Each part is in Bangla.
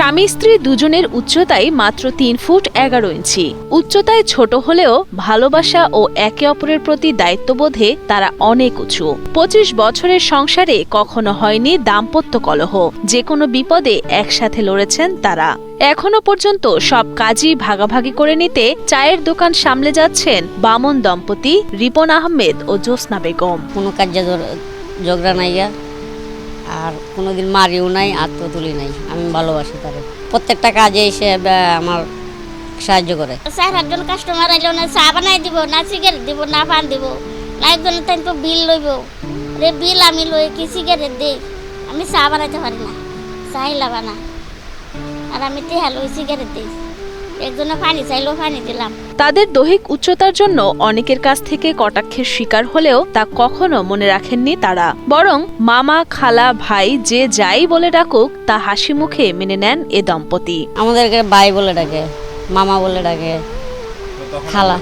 স্বামী স্ত্রী দুজনের উচ্চতাই মাত্র তিন ফুট এগারো ইঞ্চি। উচ্চতায় ছোট হলেও ভালোবাসা ও একে অপরের প্রতি দায়িত্ববোধে তারা অনেক উঁচু। পঁচিশ বছরের সংসারে কখনো হয়নি দাম্পত্য কলহ। যে কোনো বিপদে একসাথে লড়েছেন তারা। এখনও পর্যন্ত সব কাজই ভাগাভাগি করে নিতে চায়ের দোকান সামলে যাচ্ছেন বামন দম্পতি রিপন আহমেদ ও জ্যোৎস্না বেগম। কোনো কার্যে ঝগড়া নাই গা। আর কোনোদিন মারিও নাই আত্ম তুলি নাই। আমি ভালোবাসি তারে। প্রত্যেকটা কাজে এসে আমার সাহায্য করে। চার আটজন কাস্টমার আইলেও না চা বানাই দিব, না সিগারেট দিব, না পান দিব। না একজন তাই তো বিল লইব। রে বিল আমি লই কি সিগারেট দেই? আমি চা বানাইতে পারি না। চাইলা বানা আর আমি টেহা লই সিগারেট দিই। একজনে পানি চাইলেও পানি দিলাম। তাদের দৈহিক উচ্চতার জন্য অনেকের কাছ থেকে কটাক্ষের শিকার হলেও তা কখনো মনে রাখেননি তারা। বরং মামা খালা ভাই যে যাই বলে ডাকুক তা হাসি মুখে মেনে নেন এ দম্পতি। আমাদেরকে ভাই বলে ডাকে মামা বলে ডাকে খালা।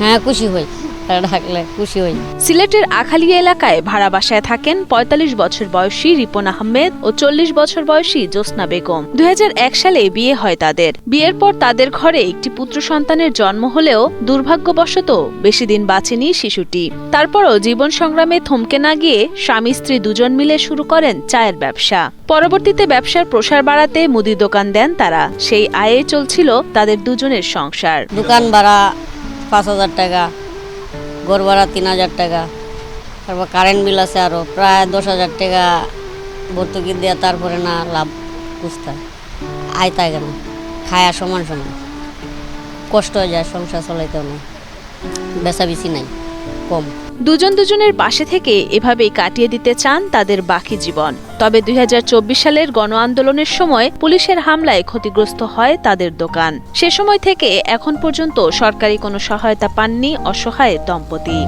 হ্যাঁ খুশি হই। ডাকলে খুশি হই। সিলেটের আখালিয়া এলাকায় ভাড়া বাসায় থাকেন ৪৫ বছর বয়সী রিপন আহমেদ ও চল্লিশ বছর বয়সী জ্যোৎস্না বেগম। দুই সালে বিয়ে হয় তাদের। বিয়ের পর তাদের ঘরে একটি পুত্র সন্তানের জন্ম হলেও দুর্ভাগ্যবশত বেশি দিন বাঁচেনি শিশুটি। তারপরও জীবন সংগ্রামে থমকে না গিয়ে স্বামী স্ত্রী দুজন মিলে শুরু করেন চায়ের ব্যবসা। পরবর্তীতে ব্যবসার প্রসার বাড়াতে মুদি দোকান দেন তারা। সেই আয়ে চলছিল তাদের দুজনের সংসার। দোকান ভাড়া পাঁচ হাজার টাকা। ঘর ভাড়া তিন হাজার টাকা, তারপর কারেন্ট বিল আছে আরও প্রায় দশ হাজার টাকা ভর্তুকি দেওয়া তারপরে না লাভ বুঝতে আয় তাই কেন? খায়া সমান সমান। কষ্ট হয়ে যায়, সংসার চলাইতে না বেচা বেশি নাই। কম দুজন দুজনের পাশে থেকে এভাবেই কাটিয়ে দিতে চান তাদের বাকি জীবন। তবে দুই হাজার চব্বিশ সালের গণ আন্দোলনের সময় পুলিশের হামলায় ক্ষতিগ্রস্ত হয় তাদের দোকান। সে সময় থেকে এখন পর্যন্ত সরকারি কোনো সহায়তা পাননি অসহায় দম্পতি।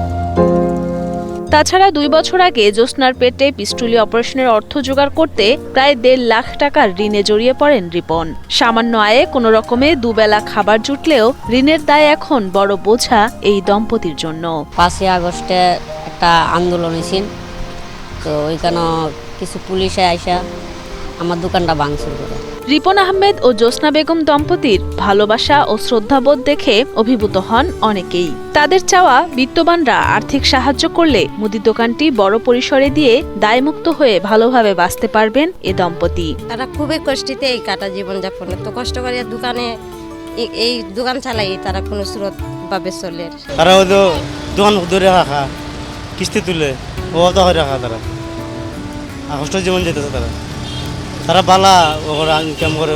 তাছাড়া দুই বছর আগে জ্যোৎস্নার পেটে পিস্টুলি অপারেশনের অর্থ জোগাড় করতে প্রায় দেড় লাখ টাকার ঋণে জড়িয়ে পড়েন রিপন। সামান্য আয়ে কোনো রকমে দুবেলা খাবার জুটলেও ঋণের দায় এখন বড় বোঝা এই দম্পতির জন্য। পাঁচই আগস্টে একটা আন্দোলন হয়েছিল তো ওইখানে কিছু পুলিশে আইসা আমার দোকানটা ভাঙচুর করে। রিপন আহমেদ ও জ্যোৎস্না বেগম দম্পতির ভালোবাসা ও শ্রদ্ধাবোধ দেখে অভিভূত হন অনেকেই। তাদের চাওয়া বিত্তবানরা আর্থিক সাহায্য করলে মুদি দোকানটি বড় পরিসরে দিয়ে দায়মুক্ত হয়ে ভালোভাবে বাঁচতে পারবেন এ দম্পতি। তারা খুবই কষ্টিতে এই কাটা জীবনযাপন তো কষ্ট করে দোকানে এই- দোকান চালাই তারা কোনো স্রোত ভাবে চলে তারা হয়তো দোকান ধরে রাখা কিস্তি তুলে ও তো হয়ে রাখা তারা। কষ্ট জীবন যেতেছে তারা। তারা বালা ওরা ইনকাম করে।